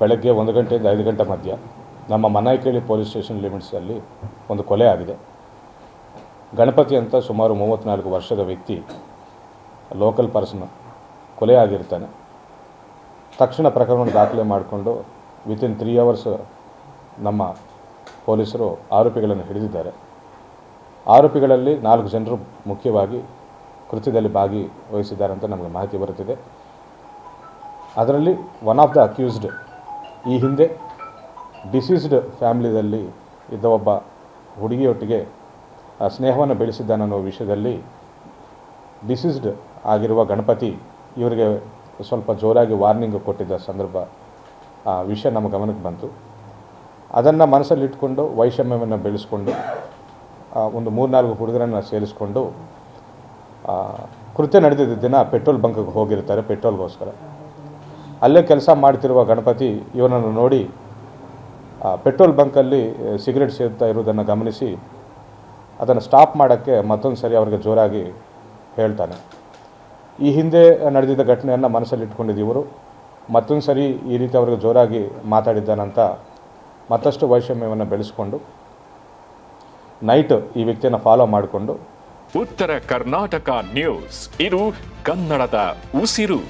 ಬೆಳಗ್ಗೆ ಒಂದು ಗಂಟೆಯಿಂದ ಐದು ಗಂಟೆ ಮಧ್ಯ ನಮ್ಮ ಮನಾಯ್ಕೇಳಿ ಪೊಲೀಸ್ ಸ್ಟೇಷನ್ ಲಿಮಿಟ್ಸಲ್ಲಿ ಒಂದು ಕೊಲೆ ಆಗಿದೆ. ಗಣಪತಿ ಅಂತ ಸುಮಾರು ಮೂವತ್ತ್ನಾಲ್ಕು ವರ್ಷದ ವ್ಯಕ್ತಿ, ಲೋಕಲ್ ಪರ್ಸನ್, ಕೊಲೆ ಆಗಿರ್ತಾನೆ. ತಕ್ಷಣ ಪ್ರಕರಣ ದಾಖಲೆ ಮಾಡಿಕೊಂಡು ವಿತಿನ್ ತ್ರೀ ಅವರ್ಸ್ ನಮ್ಮ ಪೊಲೀಸರು ಆರೋಪಿಗಳನ್ನು ಹಿಡಿದಿದ್ದಾರೆ. ಆರೋಪಿಗಳಲ್ಲಿ ನಾಲ್ಕು ಜನರು ಮುಖ್ಯವಾಗಿ ಕೃತ್ಯದಲ್ಲಿ ಭಾಗಿವಹಿಸಿದ್ದಾರೆ ಅಂತ ನಮಗೆ ಮಾಹಿತಿ ಬರುತ್ತಿದೆ. ಅದರಲ್ಲಿ ಒನ್ ಆಫ್ ದ ಅಕ್ಯೂಸ್ಡ್ ಈ ಹಿಂದೆ ಡಿಸೀಸ್ಡ್ ಫ್ಯಾಮಿಲಿದಲ್ಲಿ ಇದ್ದ ಒಬ್ಬ ಹುಡುಗಿಯೊಟ್ಟಿಗೆ ಸ್ನೇಹವನ್ನು ಬೆಳೆಸಿದ್ದಾನನ್ನೋ ವಿಷಯದಲ್ಲಿ ಡಿಸೀಸ್ಡ್ ಆಗಿರುವ ಗಣಪತಿ ಇವರಿಗೆ ಸ್ವಲ್ಪ ಜೋರಾಗಿ ವಾರ್ನಿಂಗ್ ಕೊಟ್ಟಿದ್ದ ಸಂದರ್ಭ, ಆ ವಿಷಯ ನಮ್ಮ ಗಮನಕ್ಕೆ ಬಂತು. ಅದನ್ನು ಮನಸ್ಸಲ್ಲಿಟ್ಕೊಂಡು, ವೈಷಮ್ಯವನ್ನು ಬೆಳೆಸ್ಕೊಂಡು ಒಂದು ಮೂರ್ನಾಲ್ಕು ಹುಡುಗರನ್ನು ಸೇರಿಸ್ಕೊಂಡು ಕೃತ್ಯ ನಡೆದಿದ್ದ ದಿನ ಪೆಟ್ರೋಲ್ ಬಂಕ್ಗೆ ಹೋಗಿರ್ತಾರೆ, ಪೆಟ್ರೋಲ್ಗೋಸ್ಕರ. ಅಲ್ಲೇ ಕೆಲಸ ಮಾಡ್ತಿರುವ ಗಣಪತಿ ಇವನನ್ನು ನೋಡಿ ಪೆಟ್ರೋಲ್ ಬಂಕಲ್ಲಿ ಸಿಗರೆಟ್ ಸೇರ್ತಾ ಇರುವುದನ್ನು ಗಮನಿಸಿ, ಅದನ್ನು ಸ್ಟಾಪ್ ಮಾಡೋಕ್ಕೆ ಮತ್ತೊಂದು ಸರಿ ಅವ್ರಿಗೆ ಜೋರಾಗಿ ಹೇಳ್ತಾನೆ. ಈ ಹಿಂದೆ ನಡೆದಿದ್ದ ಘಟನೆಯನ್ನು ಮನಸ್ಸಲ್ಲಿ ಇಟ್ಕೊಂಡಿದ್ದು ಇವರು. ಮತ್ತೊಂದು ಸರಿ ಈ ರೀತಿ ಅವ್ರಿಗೆ ಜೋರಾಗಿ ಮಾತಾಡಿದ್ದಾನಂತ ಮತ್ತಷ್ಟು ವೈಷಮ್ಯವನ್ನು ಬೆಳೆಸ್ಕೊಂಡು, ನೈಟ್ ಈ ವ್ಯಕ್ತಿಯನ್ನು ಫಾಲೋ ಮಾಡಿಕೊಂಡು, ಉತ್ತರ ಕರ್ನಾಟಕ ನ್ಯೂಸ್. ಇದು ಕನ್ನಡದ ಉಸಿರು.